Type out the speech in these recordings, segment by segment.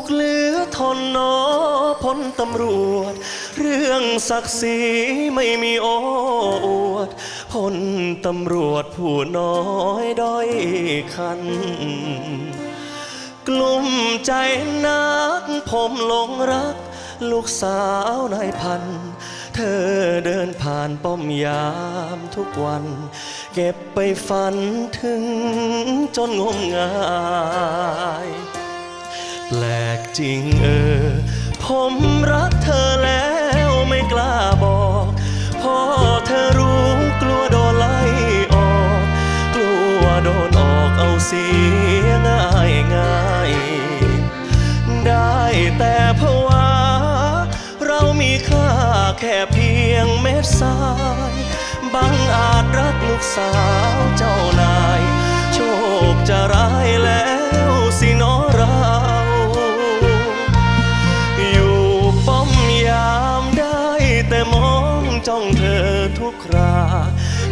กหรือทนนอพลตำรวจ เรื่องศักดิ์ศรีไม่มีโอ้อวดพลตำรวจผู้น้อยด้อยคัน กลุ่มใจนักผมหลงรัก ลูกสาวนายพัน เธอเดินผ่านป้อมยามทุกวัน เก็บไปฝันถึงจนงมงาย แปลกจริงเออ ผมรักเธอแล้วไม่กล้าบอกพอเธอรู้กลัวโดนไล่ออก กลัวโดนออกเอาเสียง่ายง่ายได้แต่ภาวะเรามีค่าแค่เพียงเม็ดทรายบังอาจรักลูกสาวเจ้านาย โชคจะร้ายแล้ว ทุกครา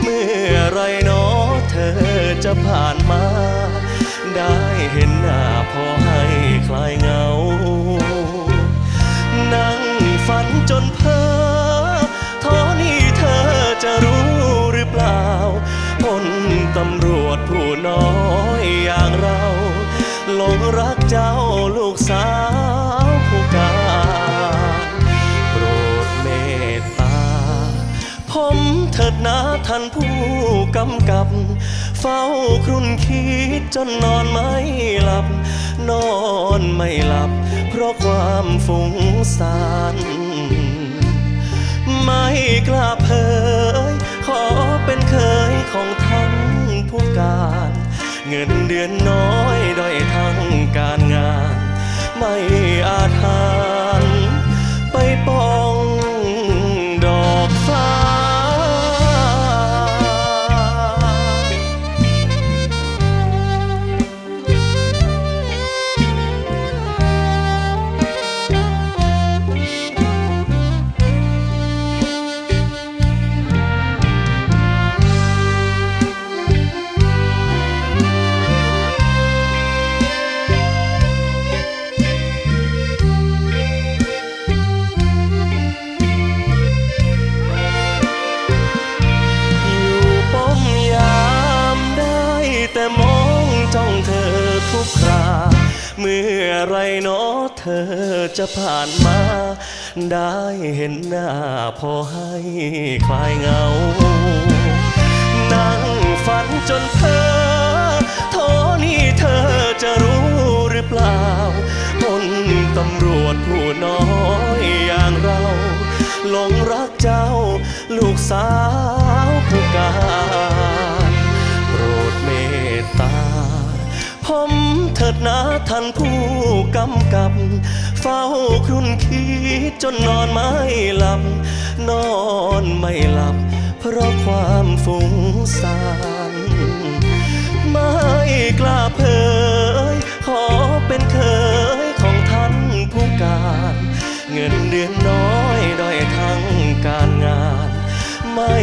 เมื่อไรเนอเธอจะผ่านมา ได้เห็นหน้าพอให้คลายเหงา นั่งฝันจนเพ้อท้อนี่เธอจะรู้หรือเปล่าพลตำรวจผู้น้อยอย่างเรา หลงรักเจ้าลูกสาว เถิดนะท่านผู้กำกับ เฝ้าครุ่นคิดจนนอนไม่หลับ นอนไม่หลับ เพราะความฟุ้งซ่านไม่กล้าเผยขอเป็นเคยของท่านผู้การ เงินเดือนน้อยด้อยทั้งการงาน ไม่อาจหันไปปอ ไรเนอเธอจะผ่านมา ได้เห็นหน้าพอให้คลายเงา นั่งฝันจนเพ้อโทนี่เธอจะรู้หรือเปล่าพลตำรวจผู้น้อยอย่างเราหลงรักเจ้า ลูกสาวผู้กา ถิดนะท่านผู้กำกับ เฝ้าครุ่นคิดจนนอนไม่หลับ นอนไม่หลับ เพราะความฟุ้งซ่านไม่กล้าเผยขอเป็นเคยของท่านผู้การ เงินเดือนน้อยด้อยทั้งการงาน ไม่